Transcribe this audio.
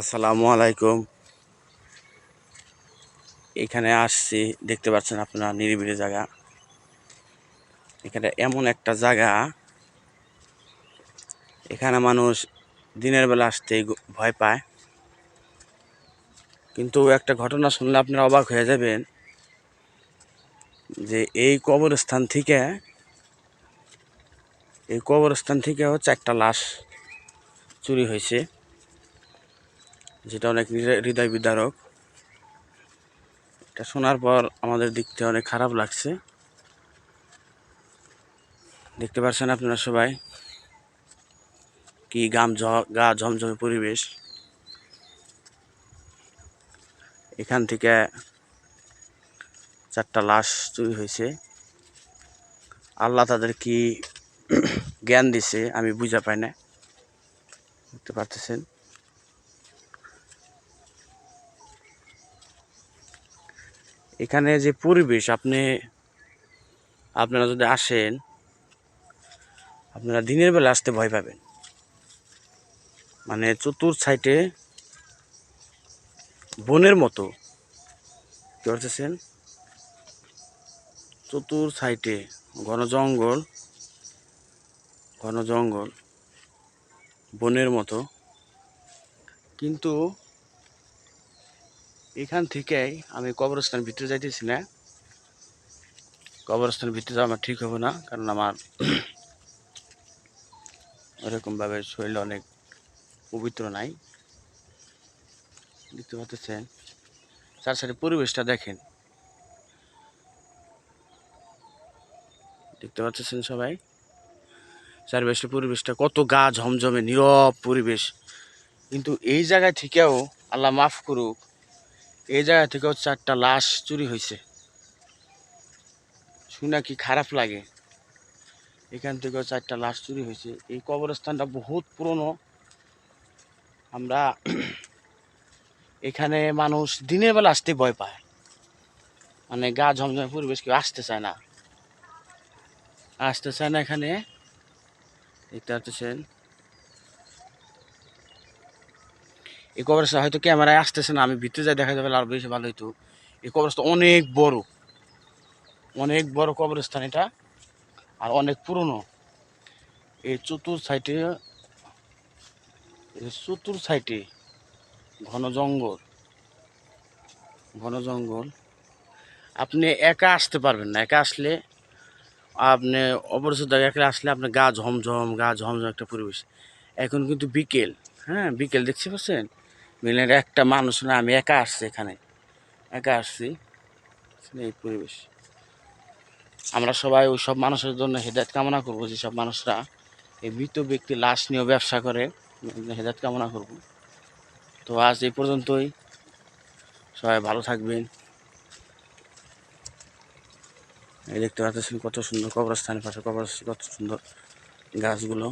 আসসালামু আলাইকুম। এখানে আসছি, দেখতে পাচ্ছেন আপনারা নিরিবিলি জায়গা। এখানে এমন একটা জায়গা, এখানে মানুষ দিনের বেলা আসতে ভয় পায়। কিন্তু একটা ঘটনা শুনলে আপনারা অবাক হয়ে যাবেন যে এই কবরস্থান থেকে, এই কবরস্থান থেকে হচ্ছে একটা লাশ চুরি হয়েছে। যেটা অনেক হৃদয়- বিদারক। এটা শোনার পর আমাদের দিক থেকে অনেক খারাপ লাগছে। দেখতে পাচ্ছেন আপনারা সবাই কি গাম গা ঝমঝমে পরিবেশ। এখান থেকে চারটা লাশ চুরি হয়েছে। আল্লাহ তাদের কি জ্ঞান দিছে আমি বুঝা পাই না। দেখতে পারতেছেন। এখানে যে পরিবেশ, আপনি, আপনারা যদি আসেন, আপনারা দিনের বেলা আসতে ভয় পাবেন। মানে চতুর সাইডে বনের মতো। কি করতেছেন? চতুর সাইডে ঘন জঙ্গল ঘন জঙ্গল, বনের মতো। কিন্তু এখান থেকেই আমি কবরস্থান ভিতরে যাইতেছি না। কবরস্থান ভিতরে যাওয়া আমার ঠিক হবে না, কারণ আমার ওরকমভাবে শরীর অনেক পবিত্র নাই। দেখতে পাচ্ছেন চার সাইডে পরিবেশটা দেখেন। দেখতে পাচ্ছেন সবাই, চারপাশের পরিবেশটা কত গা ঝমঝমে, নীরব পরিবেশ। কিন্তু এই জায়গায় থেকেও আল্লাহ মাফ করুক এই জায়গা থেকেও চারটা লাশ চুরি হয়েছে। শুনে কি খারাপ লাগে? এখান থেকেও চারটা লাশ চুরি হয়েছে। এই কবরস্থানটা বহুত পুরনো। আমরা এখানে মানুষ দিনের বেলা আসতে ভয় পায়। মানে গা ঝমঝমে পরিবেশ কেউ আসতে চায় না। আসতে চায় না এখানে। দেখতে পাচ্ছেন? এই কবরস্থান হয়তো ক্যামেরায় আসতেছে না, আমি ভিতরে যাই দেখা যাবে আরও বেশি ভালো হইতো। এই কবরস্থান অনেক বড়। অনেক বড় কবরস্থান এটা, আর অনেক পুরনো। এই চতুর এই চতুর সাইডে ঘন জঙ্গল। ঘন জঙ্গল। আপনি একা আসতে পারবেন না, একা আসলে আপনি অপরিচিত একলা আসলে আপনার গা ঝমঝম গা ঝমঝম একটা পরিবেশ। এখন কিন্তু বিকেল হ্যাঁ বিকেল দেখতে পাচ্ছেন? মিলের একটা মানুষ না, আমি একা আসছি এখানে। একা আসছি এই পরিবেশ। আমরা সবাই ওই সব মানুষের জন্য হেদায়ত কামনা করব যেসব মানুষরা এই মৃত ব্যক্তি লাশ নিয়েও ব্যবসা করে, হেদায়ত কামনা করব। তো আজ এই পর্যন্তই। সবাই ভালো থাকবেন। এই দেখতে পাচ্ছেন কত সুন্দর কবরস্থানের পাশে, কবরস্থান কত সুন্দর গাছগুলো।